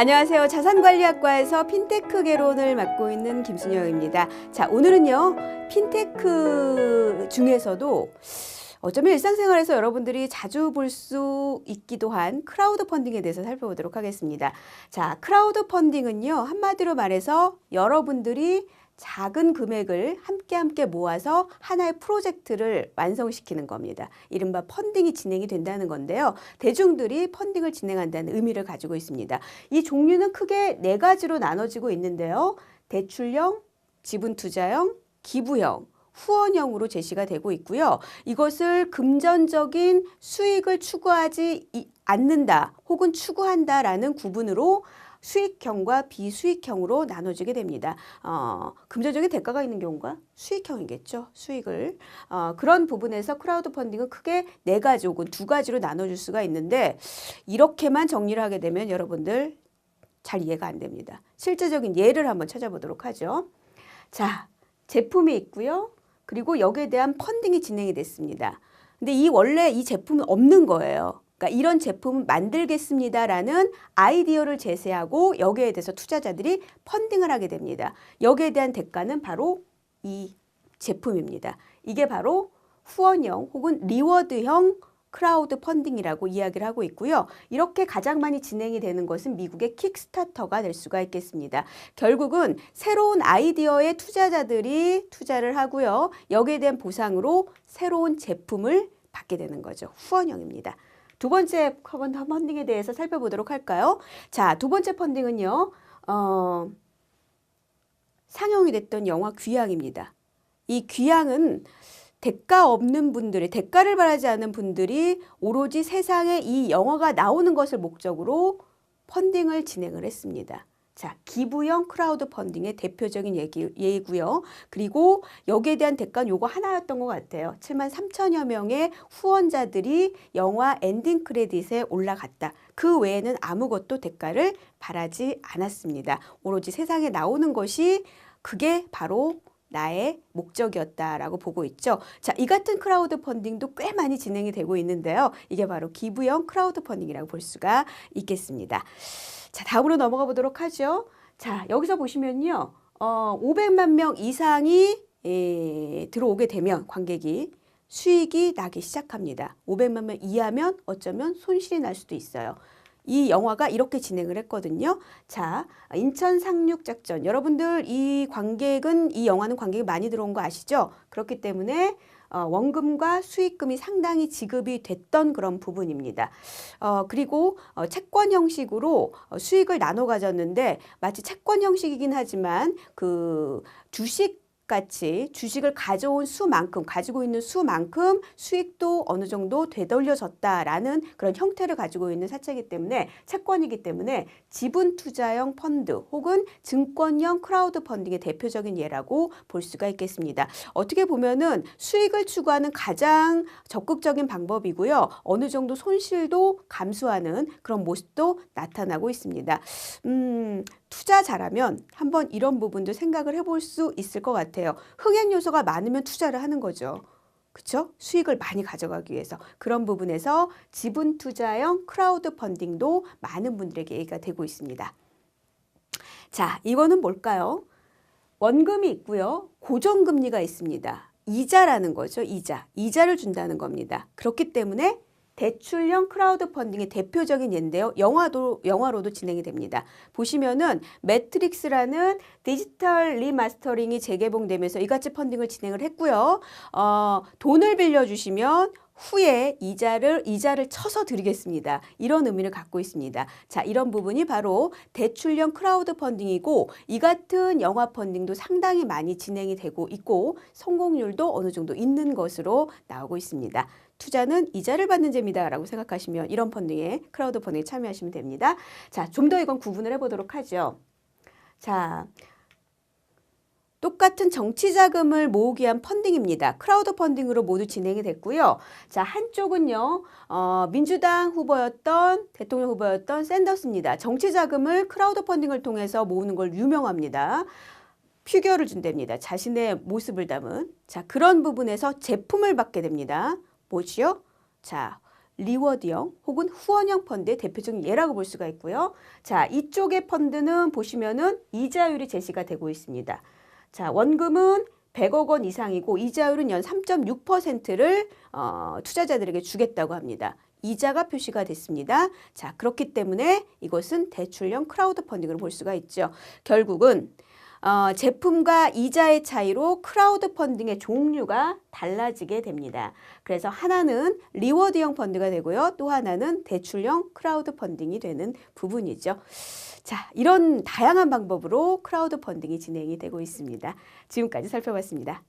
안녕하세요. 자산관리학과에서 핀테크 개론을 맡고 있는 김순영입니다. 자, 오늘은요. 핀테크 중에서도 어쩌면 일상생활에서 여러분들이 자주 볼 수 있기도 한 크라우드 펀딩에 대해서 살펴보도록 하겠습니다. 자, 크라우드 펀딩은요. 한마디로 말해서 여러분들이 작은 금액을 함께 함께 모아서 하나의 프로젝트를 완성시키는 겁니다. 이른바 펀딩이 진행이 된다는 건데요. 대중들이 펀딩을 진행한다는 의미를 가지고 있습니다. 이 종류는 크게 네 가지로 나눠지고 있는데요. 대출형, 지분 투자형, 기부형, 후원형으로 제시가 되고 있고요. 이것을 금전적인 수익을 추구하지 이- 않는다 혹은 추구한다라는 구분으로 수익형과 비수익형으로 나눠지게 됩니다. 어, 금전적인 대가가 있는 경우가 수익형이겠죠. 수익을. 어, 그런 부분에서 크라우드 펀딩은 크게 네 가지 혹은 두 가지로 나눠줄 수가 있는데 이렇게만 정리를 하게 되면 여러분들 잘 이해가 안 됩니다. 실제적인 예를 한번 찾아보도록 하죠. 자, 제품이 있고요. 그리고 여기에 대한 펀딩이 진행이 됐습니다. 근데 이 원래 이 제품은 없는 거예요. 그러니까 이런 제품을 만들겠습니다라는 아이디어를 제시하고 여기에 대해서 투자자들이 펀딩을 하게 됩니다. 여기에 대한 대가는 바로 이 제품입니다. 이게 바로 후원형 혹은 리워드형 크라우드 펀딩이라고 이야기를 하고 있고요. 이렇게 가장 많이 진행이 되는 것은 미국의 킥스타터가 될 수가 있겠습니다. 결국은 새로운 아이디어에 투자자들이 투자를 하고요. 여기에 대한 보상으로 새로운 제품을 받게 되는 거죠. 후원형입니다. 두 번째 펀딩에 대해서 살펴보도록 할까요? 자, 두 번째 펀딩은요. 어, 상영이 됐던 영화 귀향입니다. 이 귀향은 대가 없는 분들의 대가를 바라지 않는 분들이 오로지 세상에 이 영화가 나오는 것을 목적으로 펀딩을 진행을 했습니다. 자, 기부형 크라우드 펀딩의 대표적인 얘기, 예이고요. 그리고 여기에 대한 대가는 요거 하나였던 것 같아요. 7만 3천여 명의 후원자들이 영화 엔딩 크레딧에 올라갔다. 그 외에는 아무것도 대가를 바라지 않았습니다. 오로지 세상에 나오는 것이 그게 바로 나의 목적이었다라고 보고 있죠. 자, 이 같은 크라우드 펀딩도 꽤 많이 진행이 되고 있는데요. 이게 바로 기부형 크라우드 펀딩이라고 볼 수가 있겠습니다. 자, 다음으로 넘어가 보도록 하죠. 자, 여기서 보시면요. 어, 500만 명 이상이 예, 들어오게 되면 관객이 수익이 나기 시작합니다. 500만 명 이하면 어쩌면 손실이 날 수도 있어요. 이 영화가 이렇게 진행을 했거든요. 자, 인천 상륙 작전. 여러분들 이 관객은 이 영화는 관객이 많이 들어온 거 아시죠? 그렇기 때문에 어, 원금과 수익금이 상당히 지급이 됐던 그런 부분입니다. 어, 그리고 어, 채권 형식으로 어, 수익을 나눠 가졌는데 마치 채권 형식이긴 하지만 그 주식 같이 주식을 가져온 수만큼 가지고 있는 수만큼 수익도 어느 정도 되돌려졌다라는 그런 형태를 가지고 있는 사채이기 때문에 채권이기 때문에 지분 투자형 펀드 혹은 증권형 크라우드 펀딩의 대표적인 예라고 볼 수가 있겠습니다. 어떻게 보면은 수익을 추구하는 가장 적극적인 방법이고요. 어느 정도 손실도 감수하는 그런 모습도 나타나고 있습니다. 음, 투자 잘하면 한번 이런 부분도 생각을 해볼 수 있을 것 같아요. 흥행 요소가 많으면 투자를 하는 거죠. 그렇죠? 수익을 많이 가져가기 위해서 그런 부분에서 지분 투자형 크라우드 펀딩도 많은 분들에게 얘기가 되고 있습니다. 자, 이거는 뭘까요? 원금이 있고요. 고정금리가 있습니다. 이자라는 거죠. 이자. 이자를 준다는 겁니다. 그렇기 때문에 대출형 크라우드 펀딩의 대표적인 예인데요. 영화도 영화로도 진행이 됩니다. 보시면은 매트릭스라는 디지털 리마스터링이 재개봉되면서 이같이 펀딩을 진행을 했고요. 어, 돈을 빌려 주시면 후에 이자를 이자를 쳐서 드리겠습니다. 이런 의미를 갖고 있습니다. 자, 이런 부분이 바로 대출형 크라우드 펀딩이고 이 같은 영화 펀딩도 상당히 많이 진행이 되고 있고 성공률도 어느 정도 있는 것으로 나오고 있습니다. 투자는 이자를 받는 재미다라고 생각하시면 이런 펀딩에 크라우드 펀딩에 참여하시면 됩니다. 자, 좀 더 이건 구분을 해보도록 하죠. 자, 똑같은 정치 자금을 모으기 위한 펀딩입니다. 크라우드 펀딩으로 모두 진행이 됐고요. 자, 한쪽은요, 어, 민주당 후보였던, 대통령 후보였던 샌더스입니다. 정치 자금을 크라우드 펀딩을 통해서 모으는 걸 유명합니다. 피규어를 준답니다. 자신의 모습을 담은. 자, 그런 부분에서 제품을 받게 됩니다. 뭐지요? 자, 리워드형 혹은 후원형 펀드의 대표적인 예라고 볼 수가 있고요. 자, 이쪽의 펀드는 보시면은 이자율이 제시가 되고 있습니다. 자, 원금은 100억 원 이상이고 이자율은 연 3.6%를 어, 투자자들에게 주겠다고 합니다. 이자가 표시가 됐습니다. 자, 그렇기 때문에 이것은 대출형 크라우드 펀딩으로 볼 수가 있죠. 결국은 어, 제품과 이자의 차이로 크라우드 펀딩의 종류가 달라지게 됩니다. 그래서 하나는 리워드형 펀드가 되고요. 또 하나는 대출형 크라우드 펀딩이 되는 부분이죠. 자, 이런 다양한 방법으로 크라우드 펀딩이 진행이 되고 있습니다. 지금까지 살펴봤습니다.